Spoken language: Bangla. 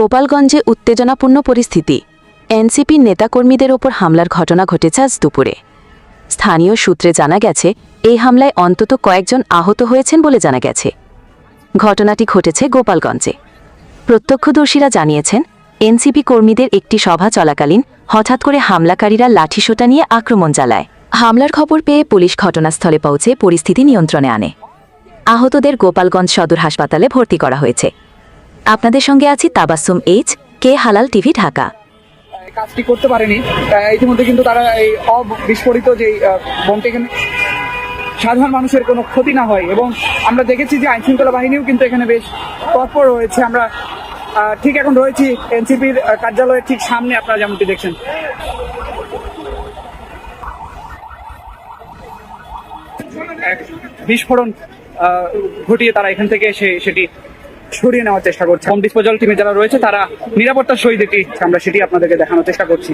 গোপালগঞ্জে উত্তেজনাপূর্ণ পরিস্থিতি। এনসিপির নেতাকর্মীদের ওপর হামলার ঘটনা ঘটেছে আজ দুপুরে। স্থানীয় সূত্রে জানা গেছে, এই হামলায় অন্তত কয়েকজন আহত হয়েছেন বলে জানা গেছে। ঘটনাটি ঘটেছে গোপালগঞ্জে। প্রত্যক্ষদর্শীরা জানিয়েছেন, এনসিপি কর্মীদের একটি সভা চলাকালীন হঠাৎ করে হামলাকারীরা লাঠিসোটা নিয়ে আক্রমণ চালায়। হামলার খবর পেয়ে পুলিশ ঘটনাস্থলে পৌঁছে পরিস্থিতি নিয়ন্ত্রণে আনে। আহতদের গোপালগঞ্জ সদর হাসপাতালে ভর্তি করা হয়েছে। আপনাদের সঙ্গে আছি তাবাসুম এইচ, কে হালাল টিভি ঢাকা। কাজটি করতে পারেনি। ইতিমধ্যে কিন্তু তারা এই অবিস্ফোরিত যে বোমটি এখানে সাধারণ মানুষের কোনো ক্ষতি না হয় এবং আমরা দেখেছি যে আইন শৃঙ্খলা বাহিনীও কিন্তু এখানে বেশ তৎপর রয়েছে। আমরা ঠিক এখন রয়েছি এনসিপির কার্যালয়ের ঠিক সামনে, আপনারা যেমনটি দেখছেন। বিস্ফোরণ ঘটিয়ে তারা এখান থেকে সেটি সরিয়ে নেওয়ার চেষ্টা করছে। হোম ডিসপোজাল টিমে যারা রয়েছে, তারা নিরাপত্তার সহিত এটি আমরা সেটি আপনাদেরকে দেখানোর চেষ্টা করছি।